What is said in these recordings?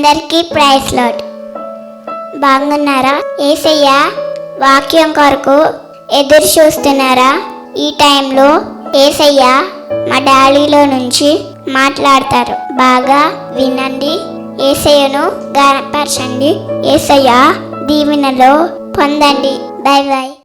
అందరికీ price lot బాగున్నారా? ఏసయ్య వాక్యం కొరకు ఎదురు చూస్తున్నారా? ఈ టైంలో ఏసయ్య మా డాడీలో నుంచి మాట్లాడతారు. బాగా వినండి. ఏసయ్యను గనపరచండి. ఏసయ్య దీవెనలో పొందండి. Bye bye.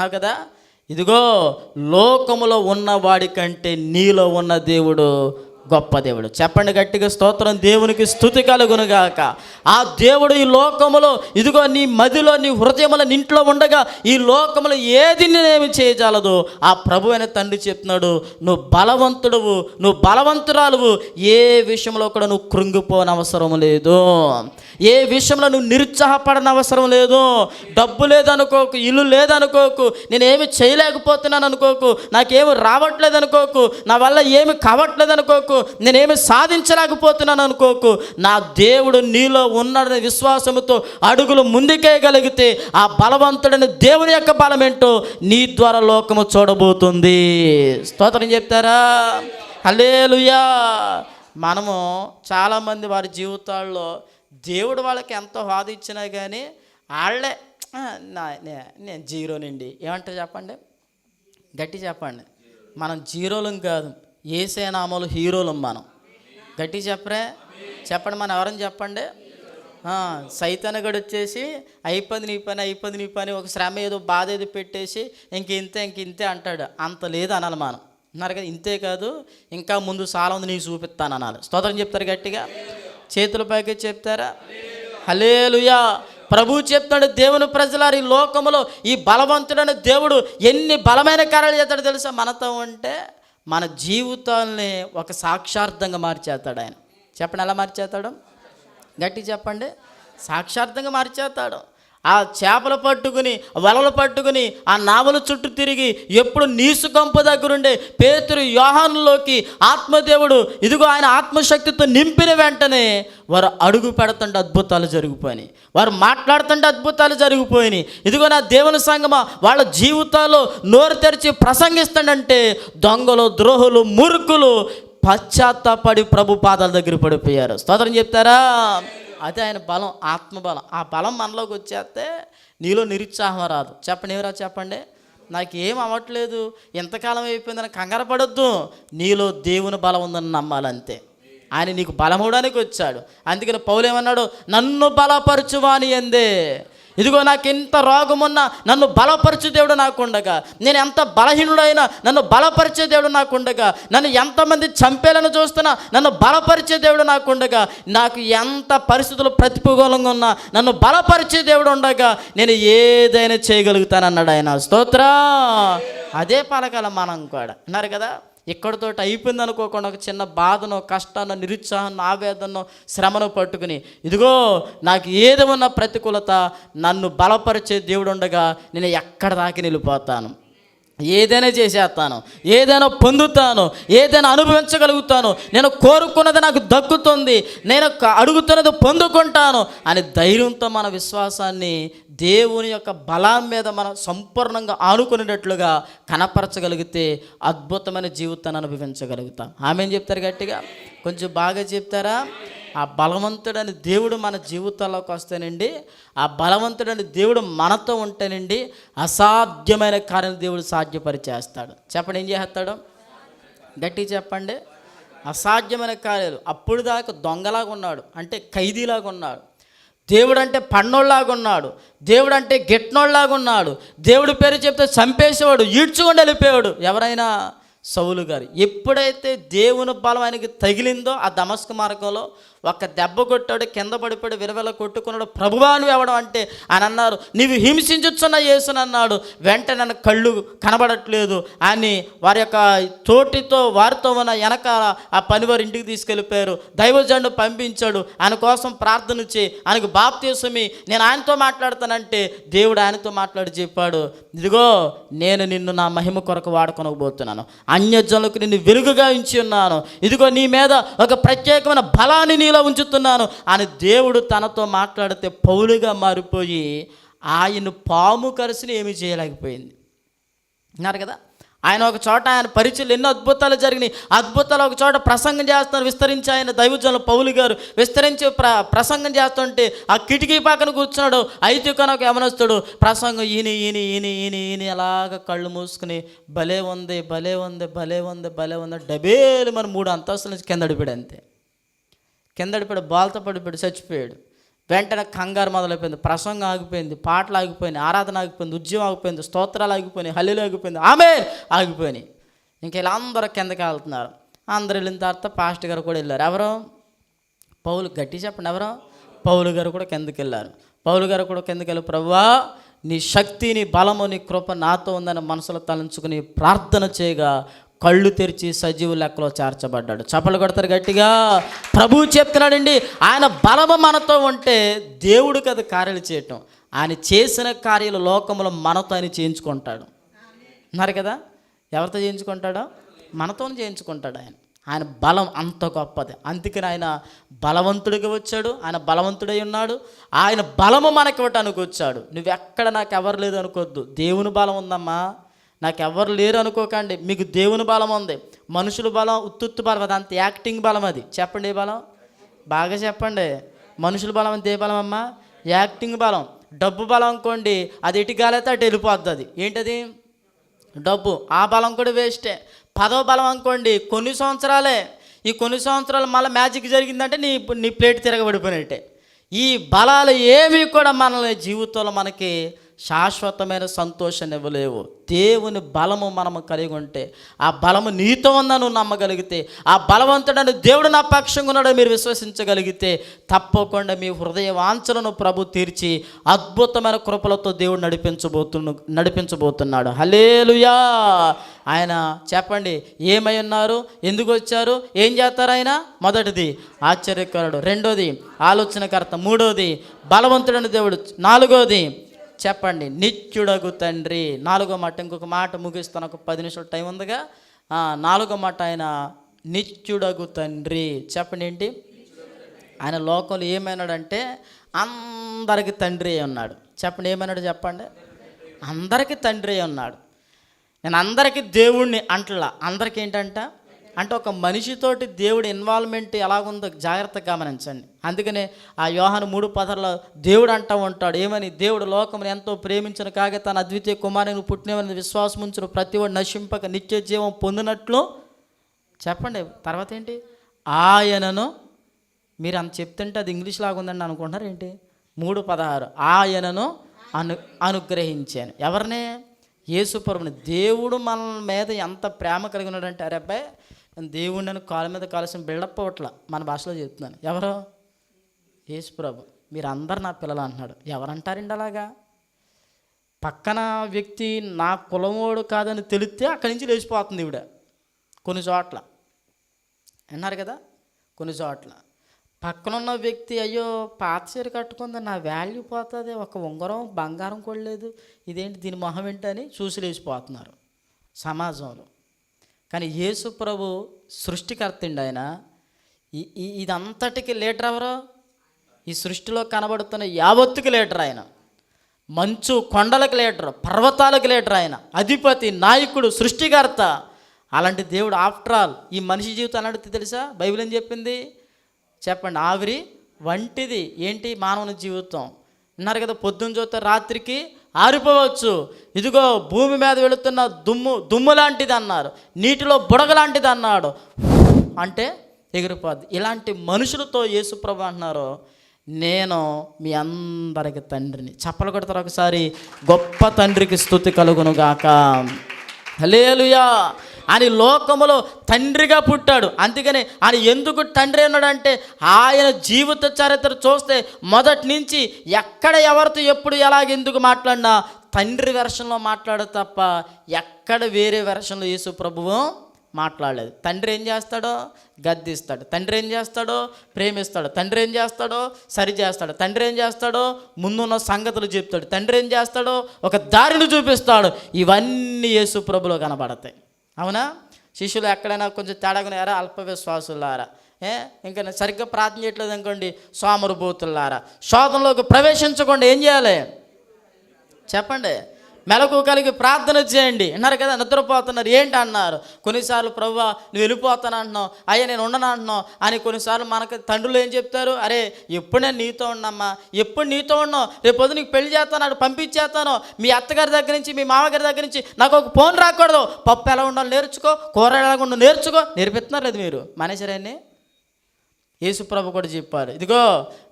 అన్నావు కదా? ఇదిగో లోకములో ఉన్నవాడి కంటే నీలో ఉన్న దేవుడు గొప్ప దేవుడు. చెప్పండి గట్టిగా స్తోత్రం దేవునికి స్థుతి కలుగునుగాక. ఆ దేవుడు ఈ లోకములో ఇదిగో నీ మదిలో నీ హృదయముల నింట్లో ఉండగా ఈ లోకములో ఏది నేనేమి చేయజాలదు? ఆ ప్రభు అయిన తండ్రి చెప్తున్నాడు నువ్వు బలవంతుడువు నువ్వు బలవంతురాలువు. ఏ విషయంలో కూడా నువ్వు కృంగిపోని అవసరం లేదు. ఏ విషయంలో నువ్వు నిరుత్సాహపడని అవసరం లేదు. డబ్బు లేదనుకోకు ఇల్లు లేదనుకోకు నేనేమి చేయలేకపోతున్నాను అనుకోకు నాకేమి రావట్లేదు అనుకోకు నా వల్ల ఏమి కావట్లేదు అనుకోకు నేనేమి సాధించలేకపోతున్నాను అనుకోకు. నా దేవుడు నీలో ఉన్నాడనే విశ్వాసముతో అడుగులు ముందుకేయగలిగితే ఆ బలవంతుడని దేవుని యొక్క బలమేంటో నీ ద్వారా లోకము చూడబోతుంది. స్తోత్రం చెప్తారా? హల్లేలుయా. మనము చాలామంది వారి జీవితాల్లో దేవుడు వాళ్ళకి ఎంతో హాది ఇచ్చినా కానీ వాళ్ళే నా నేను జీరోనండి. ఏమంటారు చెప్పండి? గట్టి చెప్పండి. మనం జీరోలం కాదు. ఏసేనామలు హీరోలు మనం. గట్టి చెప్పరే? చెప్పండి మనం ఎవరని చెప్పండి? సైతనగడు వచ్చేసి అయిపోయింది నీ పని అయిపోయింది నీ పని ఒక శ్రమ ఏదో బాధ ఏదో పెట్టేసి ఇంక ఇంతే ఇంక ఇంతే అంటాడు. అంత లేదు అనాలి మనం. అన్నారు కదా ఇంతే కాదు ఇంకా ముందు చాలా ఉంది నీకు చూపిస్తాను అనాలి. స్తోత్రం చెప్తారు గట్టిగా? చేతుల పైకి చెప్తారా? హలేలుయా ప్రభు చెప్తాడు దేవుని ప్రజలారు ఈ లోకములో ఈ బలవంతుడైన దేవుడు ఎన్ని బలమైన కార్యాలు చేస్తాడో తెలుసా? మనతో ఉంటే మన జీవితాల్ని ఒక సాక్షార్థంగా మార్చేస్తాడు ఆయన. చెప్పండి ఎలా మార్చేస్తాడు? గట్టి చెప్పండి. సాక్షార్థంగా మార్చేస్తాడు. ఆ చేపలు పట్టుకుని వలలు పట్టుకుని ఆ నావల చుట్టూ తిరిగి ఎప్పుడు నీసు కంపు దగ్గరుండే పేతురు యోహానులోకి ఆత్మదేవుడు ఇదిగో ఆయన ఆత్మశక్తితో నింపిన వెంటనే వారు అడుగు పెడుతుంటే అద్భుతాలు జరిగిపోయినాయి. వారు మాట్లాడుతుంటే అద్భుతాలు జరిగిపోయినాయి. ఇదిగో నా దేవుని సంగమా వాళ్ళ జీవితాల్లో నోరు తెరిచి ప్రసంగిస్తాడంటే దొంగలు ద్రోహులు మురుకులు పశ్చాత్తాపడి ప్రభు పాదాల దగ్గర పడిపోయారు. స్తోత్రం చెప్తారా? అదే ఆయన బలం ఆత్మబలం. ఆ బలం మనలోకి వచ్చేస్తే నీలో నిరుత్సాహం రాదు. చెప్పండి ఎవరా చెప్పండి? నాకు ఏం అవ్వట్లేదు ఎంతకాలం అయిపోయిందని కంగారు పడొద్దు. నీలో దేవుని బలం ఉందని నమ్మాలంతే. ఆయన నీకు బలమవడానికి వచ్చాడు. అందుకని పౌలు ఏమన్నాడు? నన్ను బలపరచువాని ఎందే. ఇదిగో నాకు ఎంత రోగమున్నా నన్ను బలపరిచే దేవుడు నాకుండగా. నేను ఎంత బలహీనుడైనా నన్ను బలపరిచే దేవుడు నాకుండగా. నన్ను ఎంతమంది చంపేలను చూస్తున్నా నన్ను బలపరిచే దేవుడు నాకుండగా. నాకు ఎంత పరిస్థితులు ప్రతికూలంగా ఉన్నా నన్ను బలపరిచే దేవుడు ఉండగా. నేను ఏదైనా చేయగలుగుతానన్నాడు ఆయన. స్తోత్ర. అదే పలకాల మనం కూడా. అన్నారు కదా? ఇక్కడితో అయిపోయింది అనుకోకుండా ఒక చిన్న బాధనో కష్టాన్ని నిరుత్సాహాన్ని ఆవేదనను శ్రమను పట్టుకుని ఇదిగో నాకు ఏది ఉన్న ప్రతికూలత నన్ను బలపరిచే దేవుడు ఉండగా నేను ఎక్కడ దాకి నిలిపోతాను? ఏదైనా చేసేస్తాను ఏదైనా పొందుతాను ఏదైనా అనుభవించగలుగుతాను నేను కోరుకున్నది నాకు దక్కుతుంది నేను అడుగుతున్నది పొందుకుంటాను అని ధైర్యంతో మన విశ్వాసాన్ని దేవుని యొక్క బలం మీద మనం సంపూర్ణంగా ఆనుకునేటట్లుగా కనపరచగలిగితే అద్భుతమైన జీవితాన్ని అనుభవించగలుగుతాం. ఆమె ఏం చెప్తారు గట్టిగా? కొంచెం బాగా చెప్తారా? ఆ బలవంతుడని దేవుడు మన జీవితాల్లోకి వస్తేనండి ఆ బలవంతుడని దేవుడు మనతో ఉంటేనండి అసాధ్యమైన కార్యం దేవుడు సాధ్యపరిచేస్తాడు. చెప్పండి ఏం చేస్తాడు? గట్టి చెప్పండి. అసాధ్యమైన కార్యాలు. అప్పుడు దాకా దొంగలాగా ఉన్నాడు. అంటే ఖైదీలాగా ఉన్నాడు. దేవుడు అంటే పన్నోళ్ళలాగా ఉన్నాడు దేవుడు అంటే గిట్నోళ్ళలాగా ఉన్నాడు దేవుడి పేరు చెప్తే చంపేసేవాడు ఈడ్చుకొని వెళ్ళిపోయాడు ఎవరైనా? సౌలు గారు. ఎప్పుడైతే దేవుని బలం ఆయనకి తగిలిందో ఆ దమస్క మార్గంలో ఒక దెబ్బ కొట్టాడు కింద పడిపోయాడు విరవెల కొట్టుకున్నాడు. ప్రభువాను ఎవడం అంటే ఆయన అన్నారు. నీవు హింసించుచున్న యేసునన్నాడు వెంటనే నన్ను కళ్ళు కనబడట్లేదు అని వారి యొక్క తోటితో వారితో ఉన్న వెనక ఆ పనివారు ఇంటికి తీసుకెళ్ళిపోయారు. దైవజండు పంపించాడు. ఆయన కోసం ప్రార్థన చేయి. ఆయనకు బాప్తీసమి నేను ఆయనతో మాట్లాడతానంటే దేవుడు ఆయనతో మాట్లాడి చెప్పాడు. ఇదిగో నేను నిన్ను నా మహిమ కొరకు వాడుకొనకపోతున్నాను. అన్యజనులకు నిన్ను వెలుగుగా ఉంచి ఉన్నాను. ఇదిగో నీ మీద ఒక ప్రత్యేకమైన బలాన్ని నీలో ఉంచుతున్నాను అని దేవుడు తనతో మాట్లాడితే పౌలుగా మారిపోయి ఆయన పాము కరిసిని ఏమీ చేయలేకపోయింది. అన్నారు కదా? ఆయన ఒక చోట ఆయన పరిచయలు ఎన్నో అద్భుతాలు జరిగినాయి. అద్భుతాలు ఒక చోట ప్రసంగం చేస్తున్నారు విస్తరించి ఆయన దైవజనులు పౌలు గారు విస్తరించి ప్ర ప్రసంగం చేస్తుంటే ఆ కిటికీ పక్కన కూర్చున్నాడు అయితే కనుక యమనస్తుడు. ప్రసంగం ఈని ఈని ఈని ఈని ఈని అలాగ కళ్ళు మూసుకుని భలే ఉంది భలే ఉంది భలే ఉంది భలే ఉంది డబేలు మన మూడు అంతస్తుల నుంచి కింద అంతే. కిందడిపోయాడు బాల్తో పడిపోయాడు చచ్చిపోయాడు. వెంటనే కంగారు మొదలైపోయింది. ప్రసంగం ఆగిపోయింది పాటలు ఆగిపోయింది ఆరాధన ఆగిపోయింది ఉద్యమం ఆగిపోయింది స్తోత్రాలు ఆగిపోయినాయి హల్లీలు ఆగిపోయింది ఆమె ఆగిపోయినాయి. ఇంకా ఇలా అందరూ కిందకి వెళ్తున్నారు. అందరు వెళ్ళిన తర్వాత పాస్ట్ గారు కూడా వెళ్ళారు. ఎవరు? పౌలు గట్టి చెప్పండి ఎవరు? పౌలు గారు కూడా కిందకి వెళ్ళారు. పౌలు గారు కూడా కిందకి వెళ్ళి ప్రభువా నీ శక్తి నీ బలము నీ కృప నాతో ఉందని మనసులో తలంచుకుని ప్రార్థన చేయగా కళ్ళు తెరిచి సజీవు లెక్కలో చేర్చబడ్డాడు. చప్పలు కొడతారు గట్టిగా. ప్రభువు చెప్తున్నాడండి ఆయన బలము మనతో ఉంటే దేవుడు కదా కార్యాలు చేయటం. ఆయన చేసిన కార్యాలు లోకంలో మనతో ఆయన చేయించుకుంటాడు. ఉన్నారు కదా ఎవరితో చేయించుకుంటాడో? మనతో చేయించుకుంటాడు ఆయన. ఆయన బలం అంత గొప్పది. అందుకని ఆయన బలవంతుడిగా వచ్చాడు ఆయన బలవంతుడై ఉన్నాడు. ఆయన బలము మనకి ఇవ్వటానికి వచ్చాడు. నువ్వెక్కడ నాకు ఎవరు లేదు అనుకోవద్దు దేవుని బలం ఉందమ్మా. నాకు ఎవరు లేరు అనుకోకండి. మీకు దేవుని బలం ఉంది. మనుషుల బలం ఉత్తుత్తు బలం అది. అంత యాక్టింగ్ బలం అది. చెప్పండి ఏ బలం? బాగా చెప్పండి. మనుషుల బలం అంతే బలం అమ్మా? యాక్టింగ్ బలం. డబ్బు బలం అనుకోండి అది ఎటు గాలైతే అటు వెళ్ళిపోద్ది అది. ఏంటది? డబ్బు. ఆ బలం కూడా వేస్టే పదో బలం అనుకోండి కొన్ని సంవత్సరాలే. ఈ కొన్ని సంవత్సరాలు మళ్ళీ మ్యాజిక్ జరిగిందంటే నీ నీ ప్లేట్ తిరగబడిపోయినట్టే. ఈ బలాలు ఏమీ కూడా మనల్ని జీవితంలో మనకి శాశ్వతమైన సంతోషాన్ని ఇవ్వలేవు. దేవుని బలము మనము కలిగి ఉంటే ఆ బలము నీతో ఉందని నువ్వు నమ్మగలిగితే ఆ బలవంతుడని దేవుడు నా పక్షంగా ఉన్నాడో మీరు విశ్వసించగలిగితే తప్పకుండా మీ హృదయ వాంఛలను ప్రభు తీర్చి అద్భుతమైన కృపలతో దేవుడు నడిపించబోతున్న నడిపించబోతున్నాడు. హలేలుయా ఆయన చెప్పండి ఏమై ఉన్నారు? ఎందుకు వచ్చారు? ఏం చేస్తారు ఆయన? మొదటిది ఆశ్చర్యకరుడు. రెండోది ఆలోచనకర్త. మూడోది బలవంతుడని దేవుడు. నాలుగోది చెప్పండి నిత్యుడగు తండ్రి. నాలుగో మాట ఇంకొక మాట ముగిస్తాను ఒక పది నిమిషాలు టైం ఉందిగా? నాలుగో మాట ఆయన నిత్యుడగు తండ్రి. చెప్పండి ఏంటి? ఆయన లోకంలో ఏమైనాడంటే అందరికి తండ్రి అయి ఉన్నాడు. చెప్పండి ఏమైనాడు చెప్పండి? అందరికీ తండ్రి అయి ఉన్నాడు. నేను అందరికీ దేవుణ్ణి అంటలా. అందరికీ ఏంటంట? అంటే ఒక మనిషితోటి దేవుడి ఇన్వాల్వ్మెంట్ ఎలాగుందో జాగ్రత్తగా గమనించండి. అందుకనే ఆ యోహాను మూడు పదర్లో దేవుడు అంటూ ఉంటాడు ఏమని? దేవుడు లోకమును ఎంతో ప్రేమించిన కాగా తన అద్వితీయ కుమారుని పుట్టినవని విశ్వాసం ఉంచిన ప్రతివాడు నశింపక నిత్య జీవం పొందినట్లు చెప్పండి. తర్వాత ఏంటి? ఆయనను మీరు అంత చెప్తుంటే అది ఇంగ్లీష్ లాగుందండి అనుకుంటున్నారు ఏంటి? మూడు పదహారు. ఆయనను అను అనుగ్రహించాను. ఎవరినే? యేసుపరుని దేవుడు మన మీద ఎంత ప్రేమ కలిగి ఉన్నాడంటే అరే అబ్బాయి దేవుడిని కాళ్ళ మీద కాల్సిన బిల్డప్ అవ్వట్ల మన భాషలో చెప్తున్నాను. ఎవరు? యేసుప్రభు ప్రభు. అందరు నా పిల్లలు అంటున్నాడు. ఎవరంటారండి అలాగా? పక్కన వ్యక్తి నా కులమోడు కాదని తెలిస్తే అక్కడి నుంచి లేచిపోతుంది ఈవిడ. కొన్ని చోట్ల. విన్నారు కదా? కొన్ని చోట్ల. పక్కనున్న వ్యక్తి అయ్యో పాత చీర కట్టుకుంది నా వాల్యూ పోతుంది ఒక ఉంగరం బంగారం కొడలేదు ఇదేంటి దీని మొహం ఏంటని చూసి లేచిపోతున్నారు సమాజంలో. కానీ యేసు ప్రభు సృష్టికర్తండి ఆయన. ఈ ఇదంతటికి లీటర్ ఎవరు? ఈ సృష్టిలో కనబడుతున్న యావత్తుకి లీటర్ ఆయన. మంచు కొండలకు లీటర్ పర్వతాలకు లీటర్ ఆయన. అధిపతి నాయకుడు సృష్టికర్త. అలాంటి దేవుడు ఆఫ్టర్ ఆల్ ఈ మనిషి జీవితం అలాంటిది తెలుసా? బైబిల్ ఏం చెప్పింది? చెప్పండి. ఆవిరి వంటిది. ఏంటి? మానవుని జీవితం. విన్నారు కదా పొద్దున్న చూస్తే రాత్రికి ఆరిపోవచ్చు. ఇదిగో భూమి మీద వెళుతున్న దుమ్ము దుమ్ము లాంటిది అన్నారు. నీటిలో బుడగ లాంటిది అన్నాడు. అంటే ఎగిరిపోద్ది. ఇలాంటి మనుషులతో యేసుప్రభు అంటున్నారు నేను మీ అందరికి తండ్రిని. చెప్పలు కొడతారు ఒకసారి. గొప్ప తండ్రికి స్థుతి కలుగునుగాక హలేలుయా ఆయన లోకములో తండ్రిగా పుట్టాడు. అందుకని ఆయన ఎందుకు తండ్రి అన్నాడంటే ఆయన జీవిత చరిత్ర చూస్తే మొదటి నుంచి ఎక్కడ ఎవరితో ఎప్పుడు ఎలాగ ఎందుకు మాట్లాడినా తండ్రి వెర్షన్లో మాట్లాడు తప్ప ఎక్కడ వేరే వెర్షన్లో యేసు ప్రభువు మాట్లాడలేదు. తండ్రి ఏం చేస్తాడో? గద్దిస్తాడు. తండ్రి ఏం చేస్తాడో? ప్రేమిస్తాడు. తండ్రి ఏం చేస్తాడో? సరి చేస్తాడు. తండ్రి ఏం చేస్తాడో? ముందున్న సంగతులు చెప్తాడు. తండ్రి ఏం చేస్తాడో? ఒక దారిని చూపిస్తాడు. ఇవన్నీ యేసు ప్రభులో కనబడతాయి. అవునా? శిష్యులు ఎక్కడైనా కొంచెం తేడాగునేరా ఎరా అల్ప విశ్వాసులారా ఏ? ఇంకా సరిగ్గా ప్రార్థన చేయట్లేదు అనుకోండి సోమరుభూతులారా. శోధనలోకి ప్రవేశించకుండా ఏం చేయాలి? చెప్పండి. మెలకు కలిగి ప్రార్థన చేయండి. అన్నారు కదా నిద్రపోతున్నారు. ఏంటి అన్నారు? కొన్నిసార్లు ప్రభు నువ్వు వెళ్ళిపోతాను అంటున్నావు. అయ్యా నేను ఉండను అంటున్నావు. అని కొన్నిసార్లు మనకి తండ్రులు ఏం చెప్తారు? అరే ఎప్పుడు నేను నీతో ఉన్నమ్మా ఎప్పుడు నీతో ఉన్నావు రేపు పొద్దు నీకు పెళ్ళి చేస్తాను అటు పంపించేస్తాను. మీ అత్తగారి దగ్గర నుంచి మీ మామగారి దగ్గర నుంచి నాకు ఒక ఫోన్ రాకూడదు. పప్పు ఎలా ఉండాలో నేర్చుకో కూర ఎలా ఉండాలో నేర్చుకో. నేర్పిస్తున్నారు లేదు మీరు మానేసరాన్ని యేసుప్రభు కూడా చెప్పారు ఇదిగో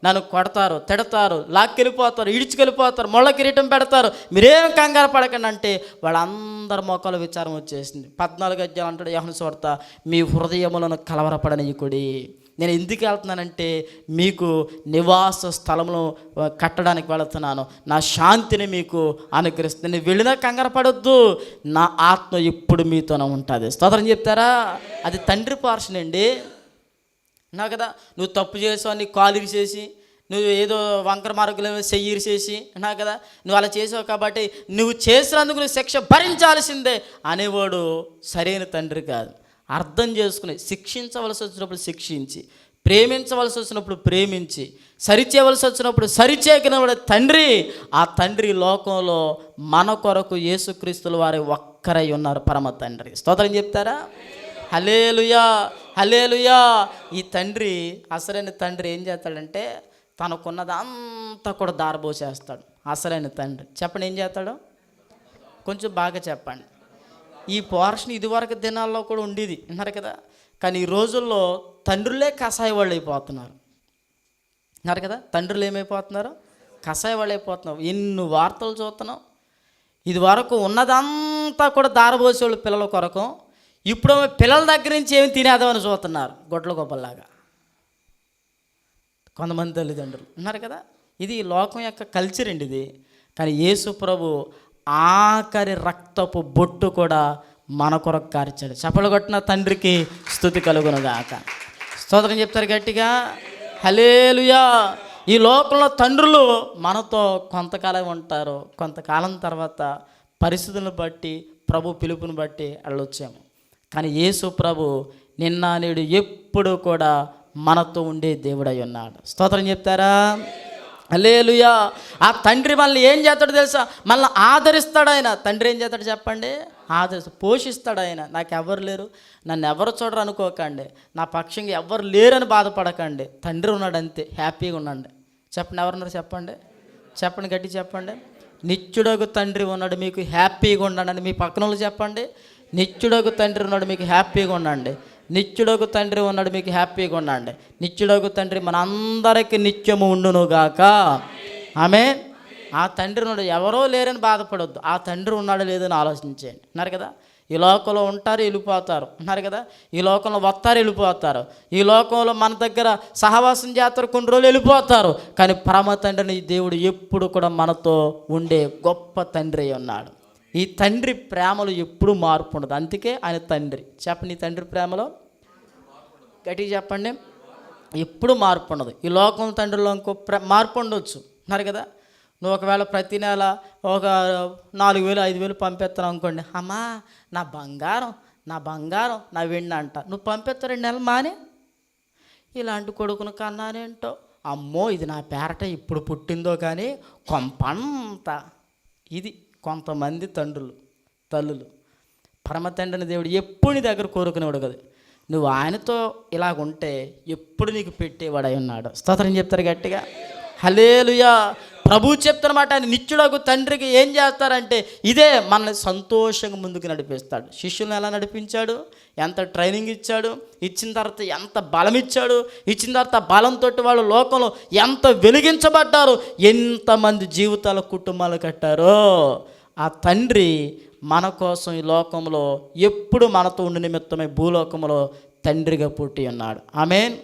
నన్ను కొడతారు తిడతారు లాక్కెళ్ళిపోతారు ఇడిచుకెళ్ళిపోతారు మొళ్ళ కిరీటం పెడతారు మీరేం కంగారు పడకండి అంటే వాళ్ళందరి మొక్కలు విచారం వచ్చేసింది. పద్నాలుగు అధ్యాయం అంటాడు యహన సోర్త మీ హృదయములను కలవరపడనీయకుడి నేను ఎందుకు వెళ్తున్నానంటే మీకు నివాస స్థలమును కట్టడానికి వెళుతున్నాను. నా శాంతిని మీకు అనుగ్రహిస్తుంది నేను వెళ్ళినా కంగారు పడొద్దు నా ఆత్మ ఎప్పుడు మీతోనే ఉంటుంది. స్తోత్రం చెప్తారా? అది తండ్రి పార్షన్ అండి. నా కదా నువ్వు తప్పు చేసావు నీ కాలు చేసి నువ్వు ఏదో వంకర మార్గంలో చెయ్యి చేసి నా కదా నువ్వు అలా చేసావు కాబట్టి నువ్వు చేసినందుకు నువ్వు శిక్ష భరించాల్సిందే అనేవాడు సరైన తండ్రి కాదు. అర్థం చేసుకుని శిక్షించవలసి వచ్చినప్పుడు శిక్షించి ప్రేమించవలసి వచ్చినప్పుడు ప్రేమించి సరిచేయవలసి వచ్చినప్పుడు సరిచేయగలిగిన తండ్రి. ఆ తండ్రి లోకంలో మన కొరకు యేసుక్రీస్తుల వారి ఒక్కరై ఉన్నారు పరమ తండ్రి. స్తోత్రం చెప్తారా? హలేలుయా హలేలుయా ఈ తండ్రి అసలైన తండ్రి ఏం చేస్తాడంటే తనకున్నది అంతా కూడా దారబోసేస్తాడు. అసలైన తండ్రి. చెప్పండి ఏం చేస్తాడు? కొంచెం బాగా చెప్పండి. ఈ పోర్షన్ ఇదివరకు దినాల్లో కూడా ఉండేది. విన్నారు కదా? కానీ ఈ రోజుల్లో తండ్రులే కషాయ వాళ్ళు అయిపోతున్నారు విన్నారు కదా? తండ్రులు ఏమైపోతున్నారు? కషాయ వాళ్ళు అయిపోతున్నారు ఎన్ని వార్తలు చూస్తున్నాం? ఇది వరకు ఉన్నదంతా కూడా దారబోసేవాళ్ళు పిల్లల కొరకు ఇప్పుడు పిల్లల దగ్గర నుంచి ఏమి తినేదామని చూస్తున్నారు గొడ్ల గొప్పలాగా కొంతమంది తల్లిదండ్రులు ఉన్నారు కదా? ఇది లోకం యొక్క కల్చర్ అండి ఇది. కానీ యేసు ప్రభు ఆఖరి రక్తపు బొట్టు కూడా మన కొరకు కార్చాడు. చపలు కొట్టిన తండ్రికి స్థుతి కలుగునదాక స్తోత్రం చెప్తారు గట్టిగా. హలేలుయా ఈ లోకంలో తండ్రులు మనతో కొంతకాలం ఉంటారు. కొంతకాలం తర్వాత పరిస్థితులను బట్టి ప్రభు పిలుపుని బట్టి వెళ్ళొచ్చాము కానీ యేసు ప్రభు నిన్న నేడు ఎప్పుడు కూడా మనతో ఉండే దేవుడై ఉన్నాడు. స్తోత్రం చెప్తారా? లేలుయా ఆ తండ్రి మనల్ని ఏం చేస్తాడు తెలుసా? మనల్ని ఆదరిస్తాడు ఆయన. తండ్రి ఏం చేస్తాడు చెప్పండి? ఆదరిస్తాడు పోషిస్తాడు ఆయన. నాకు ఎవరు లేరు. నన్ను ఎవరు చూడరు అనుకోకండి. నా పక్షంగా ఎవరు లేరని బాధపడకండి. తండ్రి ఉన్నాడు అంతే. హ్యాపీగా ఉండండి. చెప్పండి ఎవరున్నారు చెప్పండి? చెప్పండి గట్టి చెప్పండి. నిత్యుడకు తండ్రి ఉన్నాడు. మీకు హ్యాపీగా ఉండండి. మీ పక్కన వాళ్ళు చెప్పండి. నిత్యుడకు తండ్రి ఉన్నాడు మీకు హ్యాపీగా ఉండండి. నిత్యుడకు తండ్రి ఉన్నాడు మీకు హ్యాపీగా ఉండండి. నిత్యుడకు తండ్రి మన అందరికీ నిత్యము ఉండునుగాక. ఆమె ఆ తండ్రి ఉన్నాడు. ఎవరో లేరని బాధపడొద్దు. ఆ తండ్రి ఉన్నాడు లేదని ఆలోచించండి అన్నారు కదా? ఈ లోకంలో ఉంటారు వెళ్ళిపోతారు. అన్నారు కదా? ఈ లోకంలో వస్తారు వెళ్ళిపోతారు. ఈ లోకంలో మన దగ్గర సహవాసం చేస్తారు కొన్ని రోజులు వెళ్ళిపోతారు. కానీ పరమ తండ్రిని దేవుడు ఎప్పుడు కూడా మనతో ఉండే గొప్ప తండ్రి ఉన్నాడు. ఈ తండ్రి ప్రేమలో ఎప్పుడు మార్పు ఉండదు. అందుకే ఆయన తండ్రి. చెప్పండి ఈ తండ్రి ప్రేమలో గట్టిగా చెప్పండి. ఎప్పుడు మార్పు ఉండదు. ఈ లోకం తండ్రిలో ఇంకో ప్ర మార్పు ఉండొచ్చు. అన్నారు కదా? నువ్వు ఒకవేళ ప్రతి నెల ఒక నాలుగు వేలు ఐదు వేలు పంపిస్తాను అనుకోండి అమ్మా నా బంగారం నా బంగారం నా వెండి అంట. నువ్వు పంపిస్తా రెండు నెలలు మానే? ఇలాంటి కొడుకును కన్నానేంటో అమ్మో ఇది నా పేరట ఇప్పుడు పుట్టిందో కానీ కొంపంత ఇది. కొంతమంది తండ్రులు తల్లులు. పరమ తండ్రిని దేవుడు ఎప్పుడు నీ దగ్గర కోరుకునేవాడు కదా. నువ్వు ఆయనతో ఇలాగుంటే ఎప్పుడు నీకు పెట్టేవాడై ఉన్నాడు. స్తోత్రం చెప్తారు గట్టిగా. హలేలుయా ప్రభు చెప్తున్నమాట ఆయన నిత్యుడకు తండ్రికి ఏం చేస్తారంటే ఇదే మనల్ని సంతోషంగా ముందుకు నడిపిస్తాడు. శిష్యులను ఎలా నడిపించాడు? ఎంత ట్రైనింగ్ ఇచ్చాడు? ఇచ్చిన తర్వాత ఎంత బలం ఇచ్చాడు? ఇచ్చిన తర్వాత బలంతో వాళ్ళు లోకంలో ఎంత వెలిగించబడ్డారు? ఎంతమంది జీవితాల కుటుంబాలు కట్టారో? ఆ తండ్రి మన కోసం ఈ లోకంలో ఎప్పుడు మనతో ఉండి నిమిత్తమే భూలోకంలో తండ్రిగా పుట్టి ఉన్నాడు. ఆమెన్.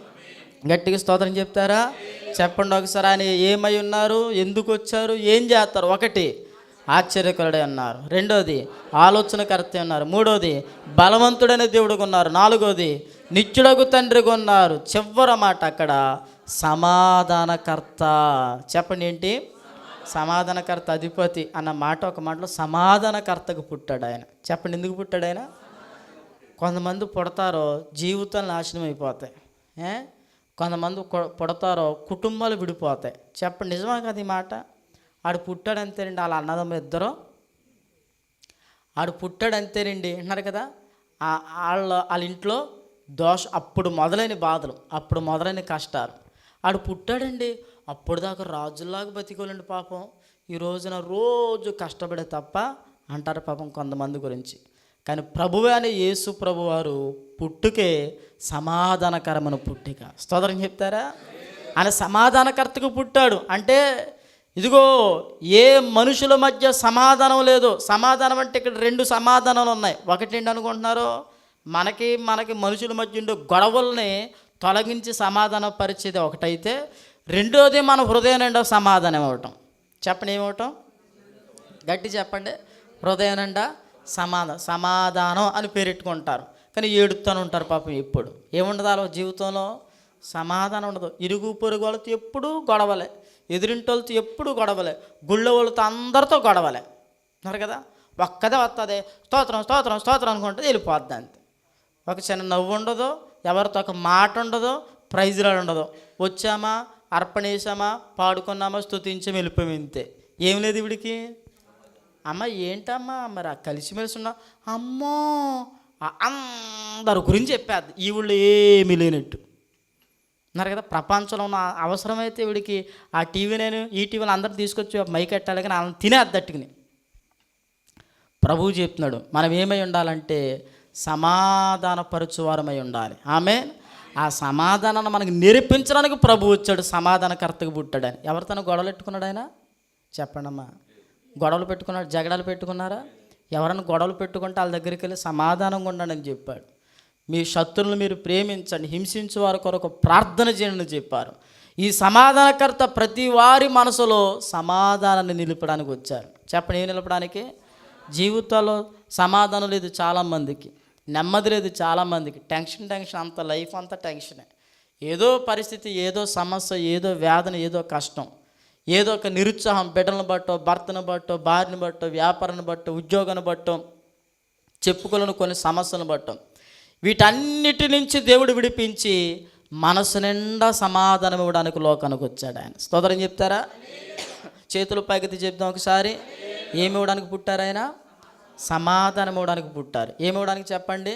గట్టిగా స్తోత్రం చెప్తారా? చెప్పండి ఒకసారి ఆయన ఏమై ఉన్నారు? ఎందుకు వచ్చారు? ఏం చేస్తారు? ఒకటి ఆశ్చర్యకరుడే ఉన్నారు. రెండోది ఆలోచనకర్త ఉన్నారు. మూడోది బలవంతుడైన దేవుడుగా ఉన్నారు. నాలుగోది నిత్యుడకు తండ్రిగా ఉన్నారు. చివరి మాట అక్కడ సమాధానకర్త. చెప్పండి ఏంటి? సమాధానకర్త అధిపతి అన్న మాట ఒక మాటలో సమాధానకర్తకు పుట్టాడు ఆయన. చెప్పండి ఎందుకు పుట్టాడు ఆయన? కొంతమంది పుడతారో జీవితాలు నాశనం అయిపోతాయి. ఏ? కొంతమంది పుడతారో కుటుంబాలు విడిపోతాయి. చెప్పండి నిజమా కదా ఈ మాట? ఆడు పుట్టాడంతేనండి వాళ్ళ అన్నదమ్మ ఇద్దరు. ఆడు పుట్టాడు అంతేనండి అంటున్నారు కదా. వాళ్ళ వాళ్ళ ఇంట్లో దోష అప్పుడు మొదలైన బాధలు అప్పుడు మొదలైన కష్టాలు. ఆడు పుట్టాడండి అప్పుడు దాకా రాజుల్లాగా బతికోలేండి పాపం. ఈ రోజున రోజు కష్టపడే తప్ప అంటారు పాపం కొంతమంది గురించి. కానీ ప్రభువే అనే యేసు ప్రభువారు పుట్టుకే సమాధానకరమైన పుట్టిక. స్తోత్రం చెప్తారా? ఆయన సమాధానకర్తకు పుట్టాడు. అంటే ఇదిగో ఏ మనుషుల మధ్య సమాధానం లేదు. సమాధానం అంటే ఇక్కడ రెండు సమాధానాలు ఉన్నాయి. ఒకటి ఏంటి అనుకుంటున్నారు? మనకి మనకి మనుషుల మధ్య ఉండే గొడవల్ని తొలగించి సమాధాన పరిచేది ఒకటైతే రెండోది మన హృదయం నిండా సమాధానం ఇవ్వటం. చెప్పండి ఏమవటం గట్టి చెప్పండి. హృదయం నిండా సమాధానం సమాధానం అని పేరెట్టుకుంటారు. కానీ ఏడుతూనే ఉంటారు పాపం ఎప్పుడు. ఏముండదు అలా జీవితంలో? సమాధానం ఉండదు. ఇరుగు పొరుగు వాళ్ళతో ఎప్పుడూ గొడవలే. ఎదురింటి వాళ్ళతో ఎప్పుడూ గొడవలే. గుళ్ళ వాళ్ళతో అందరితో గొడవలే. ఉన్నారు కదా? ఒక్కదే వస్తుంది స్తోత్రం స్తోత్రం స్తోత్రం అనుకుంటుంది వెళ్ళిపోద్ది అంతే. ఒక చిన్న నవ్వు ఉండదు. ఎవరితో ఒక మాట ఉండదు. ప్రైజ్లాడు ఉండదు. వచ్చామా? అర్పణ వేసామా పాడుకున్నామా స్తుతించామా వెళ్ళిపోయింతే ఏం లేదు ఇవిడికి? అమ్మ ఏంటమ్మా? మరి ఆ కలిసిమెలిసి ఉన్నా అమ్మో! అందరి గురించి చెప్పేది. ఈ ఊళ్ళో ఏమీ లేనట్టు. అన్నారు కదా ప్రపంచంలో ఉన్న అవసరమైతే వీడికి ఆ టీవీ నేను ఈ టీవీలు అందరు తీసుకొచ్చి మైక్ ఎట్టాలి కానీ వాళ్ళని తినేద్దట్టుకుని. ప్రభువు చెప్తున్నాడు మనం ఏమై ఉండాలంటే సమాధానపరచువారమై ఉండాలి. ఆమె ఆ సమాధానాన్ని మనకు నేర్పించడానికి ప్రభు వచ్చాడు సమాధానకర్తకు పుట్టాడని ఎవరితోనో గొడవలు పెట్టుకున్నాడు ఆయన? చెప్పండమ్మా. గొడవలు పెట్టుకున్నాడు జగడాలు పెట్టుకున్నారా? ఎవరైనా గొడవలు పెట్టుకుంటే వాళ్ళ దగ్గరికి వెళ్ళి సమాధానంగా ఉండండి అని చెప్పాడు. మీ శత్రువులను మీరు ప్రేమించండి హింసించు వారి కొరకు ప్రార్థన చేయండి అని చెప్పారు. ఈ సమాధానకర్త ప్రతి వారి మనసులో సమాధానాన్ని నిలపడానికి వచ్చారు. చెప్పండి ఏం నిలపడానికి? జీవితాల్లో సమాధానం లేదు చాలామందికి. నెమ్మది లేదు చాలామందికి. టెన్షన్ టెన్షన్ అంత లైఫ్ అంతా టెన్షనే ఏదో పరిస్థితి ఏదో సమస్య ఏదో వేదన ఏదో కష్టం. ఏదో ఒక నిరుత్సాహం బిడ్డలను బట్టో భర్తను బట్టో భార్యను బట్టో వ్యాపారాన్ని బట్టో ఉద్యోగాన్ని బట్టో చెప్పుకోలేని కొన్ని సమస్యలను బట్టం. వీటన్నిటి నుంచి దేవుడు విడిపించి మనసు నిండా సమాధానం ఇవ్వడానికి లోకానికి వచ్చాడు ఆయన. స్తోత్రం చెప్తారా? చేతులు పైకెత్తి చెప్దాం ఒకసారి. ఏమి ఇవ్వడానికి పుట్టారు ఆయన? సమాధానం ఇవ్వడానికి పుట్టారు. ఏమి ఇవ్వడానికి చెప్పండి?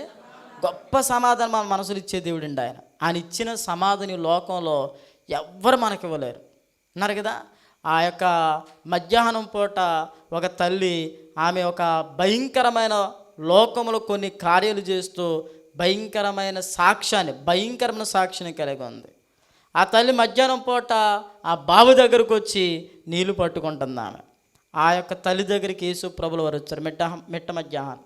గొప్ప సమాధానం మన మనసులు ఇచ్చే దేవుడండి ఆయన. ఆయన ఇచ్చిన సమాధానం లోకంలో ఎవ్వరు మనకి ఇవ్వలేరు. అన్నారు కదా ఆ యొక్క మధ్యాహ్నం పూట ఒక తల్లి ఆమె ఒక భయంకరమైన లోకములో కొన్ని కార్యాలు చేస్తూ భయంకరమైన సాక్ష్యాన్ని భయంకరమైన సాక్ష్యాన్ని కలిగి ఉంది. ఆ తల్లి మధ్యాహ్నం పూట ఆ బావి దగ్గరకు వచ్చి నీళ్ళు పట్టుకుంటుంది ఆమె. ఆ యొక్క తల్లి దగ్గరికి యేసు ప్రభులు వారు వచ్చారు. మెట్ట మిట్ట మధ్యాహ్నం.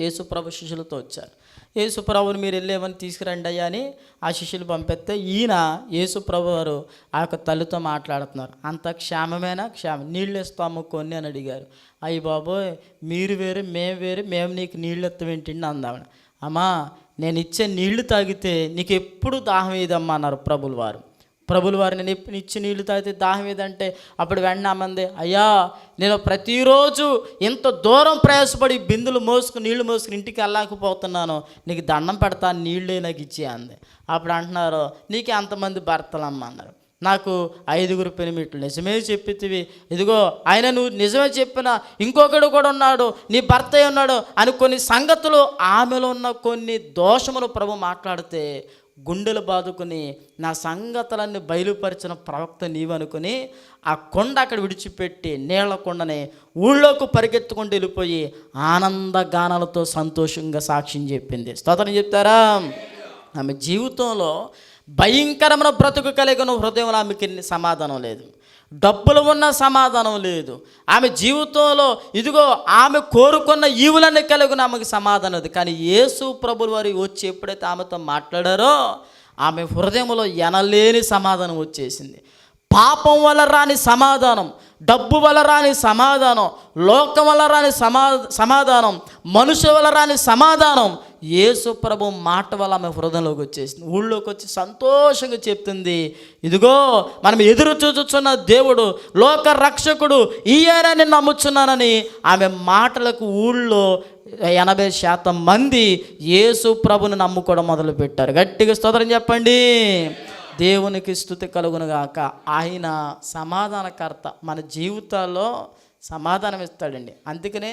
యేసు ప్రభు శిష్యులతో వచ్చారు. యేసు ప్రభుని మీరు వెళ్ళేమని తీసుకురండి అయ్యా అని ఆ శిష్యులు పంపిస్తే ఈయన యేసు ప్రభు వారు ఆ యొక్క తల్లితో మాట్లాడుతున్నారు. అంత క్షేమమేనా? క్షేమం. నీళ్ళు ఇస్తాము కొన్ని అని అడిగారు. అయ్యి బాబోయ్ మీరు వేరు మేము వేరు మేము నీకు నీళ్ళు ఎత్తమేంటండి అందామని. అమ్మా నేను ఇచ్చే నీళ్ళు తాగితే నీకు ఎప్పుడు దాహం ఏదమ్మా అన్నారు ప్రభులు వారు. ప్రభులు వారిని నిప్పి నిచ్చి నీళ్ళు తాగితే దాహం ఏదంటే అప్పుడు వెంటనే అమ్మంది అయ్యా నేను ప్రతిరోజు ఎంత దూరం ప్రయాసపడి బిందులు మోసుకుని నీళ్ళు మోసుకుని ఇంటికి వెళ్ళకపోతున్నాను నీకు దండం పెడతా నీళ్ళే నాకు ఇచ్చి అంది. అప్పుడు అంటున్నారు నీకే అంతమంది భర్తలమ్మ అన్నారు. నాకు ఐదుగురు పెనిమిట్లు. నిజమే చెప్పితివి. ఇదిగో ఆయన నువ్వు నిజమే చెప్పిన ఇంకొకడు కూడా ఉన్నాడు నీ భర్త ఉన్నాడు అని కొన్ని సంగతులు ఆమెలో ఉన్న కొన్ని దోషములు ప్రభు మాట్లాడితే గుండెలు బాదుకుని నా సంగతులన్నీ బయలుపరిచిన ప్రవక్త నీవనుకుని ఆ కొండ అక్కడ విడిచిపెట్టి నీళ్ళ కొండని ఊళ్ళోకి పరిగెత్తుకుంటూ వెళ్ళిపోయి ఆనందగానాలతో సంతోషంగా సాక్ష్యం చెప్పింది. స్తోత్రం చెప్తారా? ఆమె జీవితంలో భయంకరమైన బ్రతుకు కలిగిన హృదయంలో ఆమెకి సమాధానం లేదు. డబ్బులు ఉన్న సమాధానం లేదు. ఆమె జీవితంలో ఇదిగో ఆమె కోరుకున్న ఈవులన్నీ కలిగిన ఆమెకు సమాధానం లేదు. కానీ యేసు ప్రభులు వారి వచ్చి ఎప్పుడైతే ఆమెతో మాట్లాడారో ఆమె హృదయంలో ఎనలేని సమాధానం వచ్చేసింది. పాపం వల్ల రాని సమాధానం డబ్బు వల్ల రాని సమాధానం లోకం వల్ల రాని సమా సమాధానం మనుషు వల్ల రాని సమాధానం యేసు ప్రభు మాట వల్ల ఆమె హృదయంలోకి వచ్చేసింది. ఊళ్ళోకి వచ్చి సంతోషంగా చెప్తుంది. ఇదిగో మనం ఎదురు చూచుచున్న దేవుడు లోక రక్షకుడు ఈయనని నమ్ముచున్నానని ఆమె మాటలకు ఊళ్ళో ఎనభై శాతం మంది యేసు ప్రభుని నమ్ముకోవడం మొదలుపెట్టారు. గట్టిగా స్తోత్రం చెప్పండి. దేవునికి స్థుతి కలుగునుగాక ఆయన సమాధానకర్త మన జీవితాల్లో సమాధానం ఇస్తాడండి అందుకనే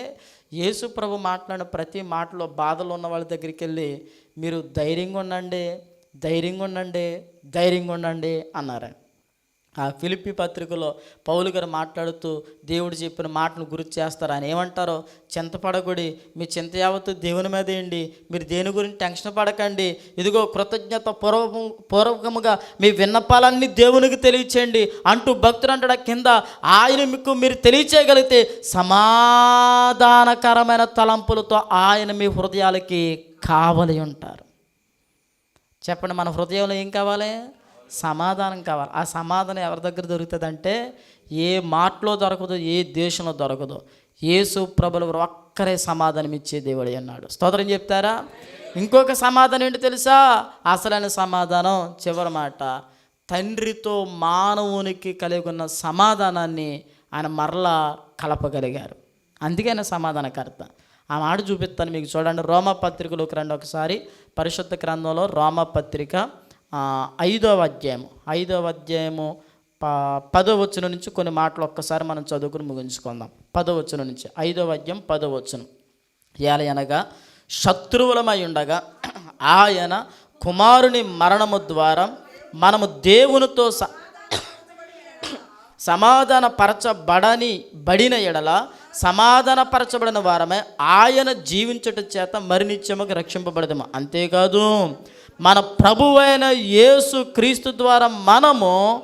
యేసు ప్రభు మాట్లాడిన ప్రతి మాటలో బాధలు ఉన్న వాళ్ళ దగ్గరికి వెళ్ళి మీరు ధైర్యంగా ఉండండి ధైర్యంగా ఉండండి ధైర్యంగా ఉండండి అన్నారు ఆ ఫిలిపి పత్రికలో పౌలు గారు మాట్లాడుతూ దేవుడు చెప్పిన మాటను గుర్తు చేస్తారు. ఆయన ఏమంటారో చింతపడకుడి మీ చింత యావత్తు దేవుని మీద వేయండి. మీరు దేని గురించి టెన్షన్ పడకండి. ఇదిగో కృతజ్ఞత పూర్వకం పూర్వకముగా మీ విన్నపాలన్నీ దేవునికి తెలియచేయండి. అంటూ భక్తుడు అంటాడు కింద ఆయన మీకు మీరు తెలియచేయగలిగితే సమాధానకరమైన తలంపులతో ఆయన మీ హృదయాలకి కావలి ఉంటారు. చెప్పండి మన హృదయంలో ఏం కావాలి? సమాధానం కావాలి. ఆ సమాధానం ఎవరి దగ్గర దొరుకుతుందంటే ఏ మాటలో దొరకదు ఏ దేశంలో దొరకదు యేసు ప్రభులు ఒక్కరే సమాధానం ఇచ్చే దేవుడు అన్నాడు స్తోత్రం చెప్తారా? ఇంకొక సమాధానం ఏంటి తెలుసా? అసలైన సమాధానం చివరి మాట. తండ్రితో మానవునికి కలిగి ఉన్న సమాధానాన్ని ఆయన మరలా కలపగలిగారు. అందుకే ఆయన సమాధానకర్త. ఆ మాట చూపిస్తాను మీకు చూడండి. రోమపత్రికలోకి రండి ఒకసారి. పరిశుద్ధ గ్రంథంలో రోమా పత్రిక ఐదవ అధ్యాయము. ఐదవ అధ్యాయము ప పదో నుంచి కొన్ని మాటలు ఒక్కసారి మనం చదువుకుని ముగించుకుందాం. పదో నుంచి. ఐదవ అధ్యాయం పదో ఎలా ఏలయనగా శత్రువులమై ఉండగా ఆయన కుమారుని మరణము ద్వారా మనము దేవునితో స సమాధాన బడిన ఎడల సమాధానపరచబడిన వారమే ఆయన జీవించుట చేత మరి నిత్యముగా రక్షింపబడదాము. అంతేకాదు మన ప్రభువైన యేసు క్రీస్తు ద్వారా మనము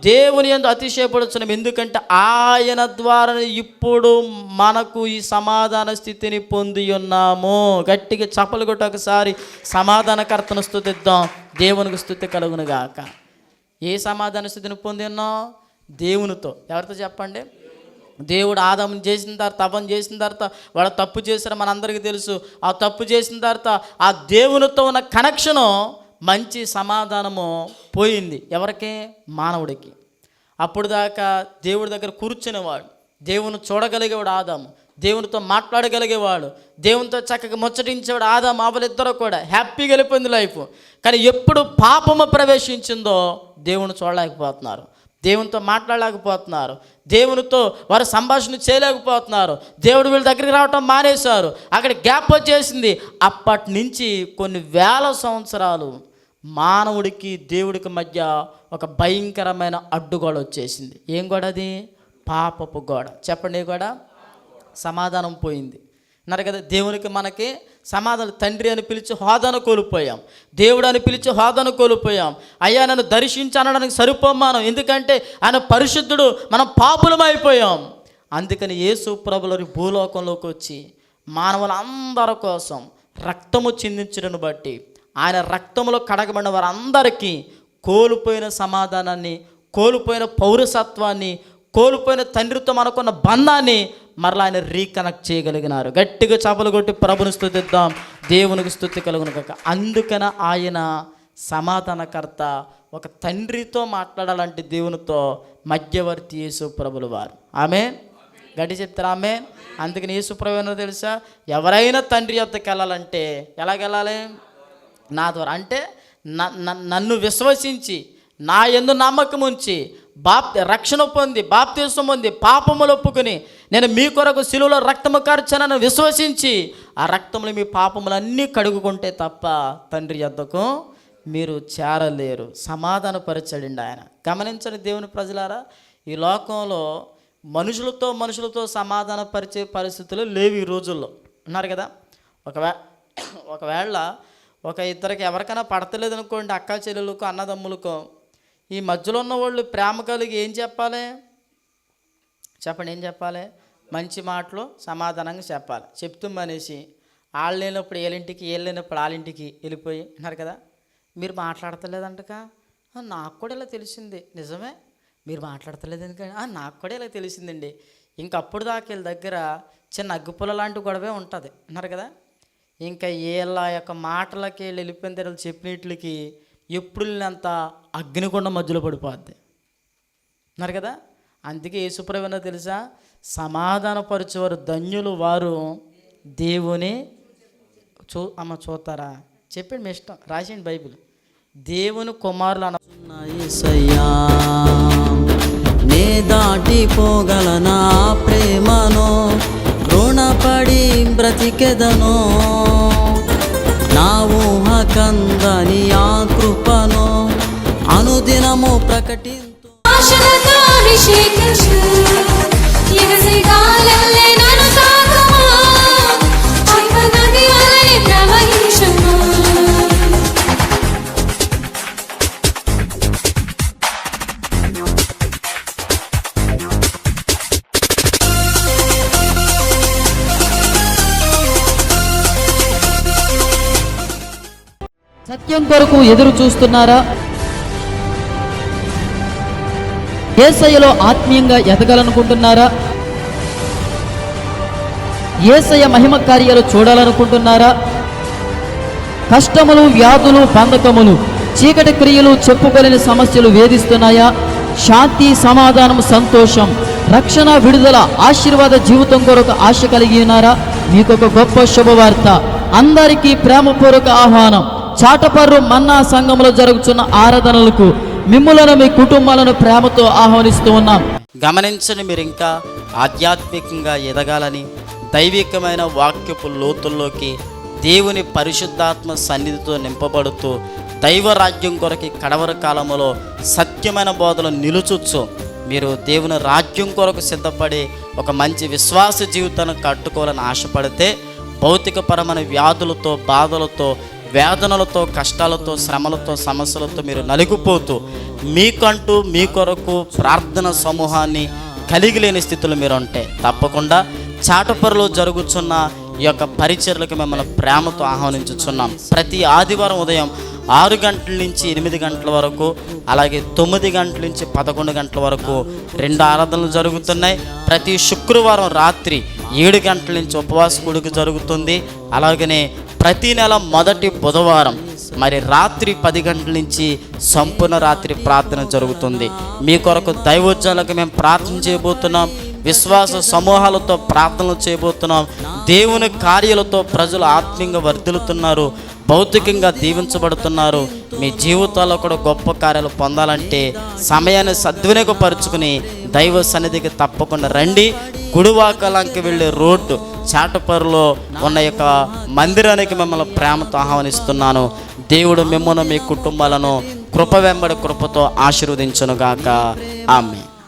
దేవుని ఎందు అతిశయపడుచున్నాం. ఎందుకంటే ఆయన ద్వారా ఇప్పుడు మనకు ఈ సమాధాన స్థితిని పొంది ఉన్నాము. గట్టిగా చపలు కొట్టి ఒకసారి సమాధానకర్తను స్థుతిద్దాం. దేవునికి స్థుతి కలుగునుగాక. ఏ సమాధాన స్థితిని పొంది ఉన్నాం దేవునితో. ఎవరితో చెప్పండి? దేవుడు ఆదాము చేసిన తర్వాత తపం చేసిన తర్వాత వాడు తప్పు చేశారు మనందరికీ తెలుసు. ఆ తప్పు చేసిన తర్వాత ఆ దేవునితో ఉన్న కనెక్షను మంచి సమాధానము పోయింది. ఎవరికి? మానవుడికి. అప్పుడు దాకా దేవుడి దగ్గర కూర్చునేవాడు. దేవుని చూడగలిగేవాడు ఆదాము. దేవునితో మాట్లాడగలిగేవాడు. దేవునితో చక్కగా ముచ్చటించేవాడు ఆదాము. ఆవులిద్దరూ కూడా హ్యాపీగా వెళ్ళిపోయింది లైఫ్. కానీ ఎప్పుడు పాపము ప్రవేశించిందో దేవుని చూడలేకపోతున్నారు. దేవునితో మాట్లాడలేకపోతున్నారు. దేవునితో వారు సంభాషణ చేయలేకపోతున్నారు. దేవుడు వీళ్ళ దగ్గరికి రావటం మానేశారు. అక్కడ గ్యాప్ వచ్చేసింది. అప్పటి నుంచి కొన్ని వేల సంవత్సరాలు మానవుడికి దేవుడికి మధ్య ఒక భయంకరమైన అడ్డుగోడ వచ్చేసింది. ఏం గోడ అది? పాపపు గోడ. చెప్పండి గోడ. సమాధానం పోయింది. అన్నారు కదా దేవునికి మనకి సమాధానం తండ్రి అని పిలిచి హోదాను కోల్పోయాం. దేవుడు అని పిలిచి హోదాను కోల్పోయాం. అయ్యా నన్ను దర్శించనడానికి సరిపోమానం. ఎందుకంటే ఆయన పరిశుద్ధుడు మనం పాపులమైపోయాం అందుకని యేసు ప్రభులని భూలోకంలోకి వచ్చి మానవులందరి కోసం రక్తము చిందించడం బట్టి ఆయన రక్తములో కడగబడిన వారందరికీ కోల్పోయిన సమాధానాన్ని కోల్పోయిన పౌరసత్వాన్ని కోల్పోయిన తండ్రితో మనకున్న బంధాన్ని మరలా ఆయన రీకనెక్ట్ చేయగలిగినారు. గట్టిగా చేపలు కొట్టి ప్రభుని స్థుతిద్దాం దేవునికి స్థుతి కలుగును కాక అందుకన ఆయన సమాధానకర్త ఒక తండ్రితో మాట్లాడాలంటే దేవునితో మధ్యవర్తి యేసు ప్రభులు వారు. ఆమె గడి చెప్తారు ఆమె అందుకని యేసు ప్రభు తెలుసా? ఎవరైనా తండ్రి యొక్కకి వెళ్ళాలంటే ఎలాగెళ్ళాలి నా ద్వారా. అంటే నన్ను విశ్వసించి నా ఎందు నమ్మకం ఉంచి బాప్ రక్షణ పొంది బాప్తీసం పొంది పాపములు ఒప్పుకుని నేను మీ కొరకు సిలువలో రక్తము కార్చానని విశ్వసించి ఆ రక్తంలో మీ పాపములన్నీ కడుగుకుంటే తప్ప తండ్రి యొద్దకు మీరు చేరలేరు. సమాధానపరచడండి ఆయన. గమనించండి దేవుని ప్రజలారా ఈ లోకంలో మనుషులతో మనుషులతో సమాధానపరిచే పరిస్థితులు లేవు ఈ రోజుల్లో. ఉన్నారు కదా ఒకవే ఒకవేళ ఒక ఇద్దరికి ఎవరికైనా పడతలేదు అనుకోండి అక్క చెల్లెలకు అన్నదమ్ములకు ఈ మధ్యలో ఉన్న వాళ్ళు ప్రేమ కలిగి ఏం చెప్పాలి? చెప్పండి ఏం చెప్పాలి? మంచి మాటలు సమాధానంగా చెప్పాలి. చెప్తూ మనిషి వాళ్ళు లేనప్పుడు ఏళ్ళింటికి ఏళ్ళు లేనప్పుడు వాళ్ళింటికి వెళ్ళిపోయి అన్నారు కదా? మీరు మాట్లాడతలేదంటక? నాకు కూడా ఇలా తెలిసింది. నిజమే? మీరు మాట్లాడతలేదు ఎందుకంటే నాకు కూడా ఇలా తెలిసిందండి. ఇంకప్పుడు దాకా వీళ్ళ దగ్గర చిన్న అగ్గిపుల్ల లాంటి గొడవే ఉంటుంది. అన్నారు కదా? ఇంకా వీళ్ళ యొక్క మాటలకి వీళ్ళు వెళ్ళిపోయిన తర్వాత చెప్పినట్లకి ఎప్పుడు అంత అగ్నికొండ మధ్యలో పడిపోద్ది. అన్నారు కదా? అందుకే యేసుప్రభున తెలుసా? సమాధానపరచేవారు ధన్యులు వారు దేవుని చూ అమ్మ చూతారా చెప్పండి మీ ఇష్టం రాసేయండి బైబిల్. దేవుని కుమారులు అన యేసయ్యా నే దాటిపోగలనా ప్రేమను రుణపడి బ్రతికెదను. నా ఊహ కందని ఆ కృపను అనుదినము ప్రకటింతు సత్యం కొరకు ఎదురు చూస్తున్నారా? ఏసయ్యలో ఆత్మీయంగా ఎదగాలనుకుంటున్నారా? ఏసయ్య మహిమ కార్యాలు చూడాలనుకుంటున్నారా? కష్టములు వ్యాధులు బంధకములు చీకటి క్రియలు చెప్పుకోలేని సమస్యలు వేధిస్తున్నాయా? శాంతి సమాధానం సంతోషం రక్షణ విడుదల ఆశీర్వాద జీవితం కొరకు ఆశ కలిగి ఉన్నారా మీకొక గొప్ప శుభవార్త. అందరికీ ప్రేమపూర్వక ఆహ్వానం. చాటపర్రు మన్నా సంఘంలో జరుగుతున్న ఆరాధనలకు మిమ్మలను మీ కుటుంబాలను ప్రేమతో ఆహ్వానిస్తూ ఉన్నాం. గమనించని మీరు ఇంకా ఆధ్యాత్మికంగా ఎదగాలని దైవికమైన వాక్యపు లోతుల్లోకి దేవుని పరిశుద్ధాత్మ సన్నిధితో నింపబడుతూ దైవరాజ్యం కొరకు కడవర కాలంలో సత్యమైన బోధలు నిలుచుచ్చు మీరు దేవుని రాజ్యం కొరకు సిద్ధపడి ఒక మంచి విశ్వాస జీవితాన్ని కట్టుకోవాలని ఆశపడితే భౌతికపరమైన వ్యాధులతో బాధలతో వేదనలతో కష్టాలతో శ్రమలతో సమస్యలతో మీరు నలిగిపోతూ మీకంటూ మీ కొరకు ప్రార్థన సమూహాన్ని కలిగి లేని స్థితిలో మీరు ఉంటే తప్పకుండా చాటపరలో జరుగుతున్న ఈ యొక్క పరిచర్లకు మిమ్మల్ని ప్రేమతో ఆహ్వానించుచున్నాం. ప్రతి ఆదివారం ఉదయం ఆరు గంటల నుంచి ఎనిమిది గంటల వరకు అలాగే తొమ్మిది గంటల నుంచి పదకొండు గంటల వరకు రెండు ఆరాధనలు జరుగుతున్నాయి. ప్రతి శుక్రవారం రాత్రి ఏడు గంటల నుంచి ఉపవాస కూడిక జరుగుతుంది. అలాగనే ప్రతి నెల మొదటి బుధవారం మరి రాత్రి పది గంటల నుంచి సంపూర్ణ రాత్రి ప్రార్థన జరుగుతుంది. మీ కొరకు దైవోజ్జాలకు మేము ప్రార్థన చేయబోతున్నాం. విశ్వాస సమూహాలతో ప్రార్థనలు చేయబోతున్నాం. దేవుని కార్యాలతో ప్రజలు ఆత్మీయంగా వర్ధిల్లుతున్నారు. భౌతికంగా దీవించబడుతున్నారు. మీ జీవితాల్లో కూడా గొప్ప కార్యాలు పొందాలంటే సమయాన్ని సద్వినియోగపరుచుకుని దైవ సన్నిధికి తప్పకుండా రండి. గుడివాకలంకి వెళ్ళే రోడ్డు చాటపరులో ఉన్న యొక్క మందిరానికి మిమ్మల్ని ప్రేమతో ఆహ్వానిస్తున్నాను. దేవుడు మిమ్మల్ని మీ కుటుంబాలను కృప వెంబడి కృపతో ఆశీర్వదించునుగాక. ఆమె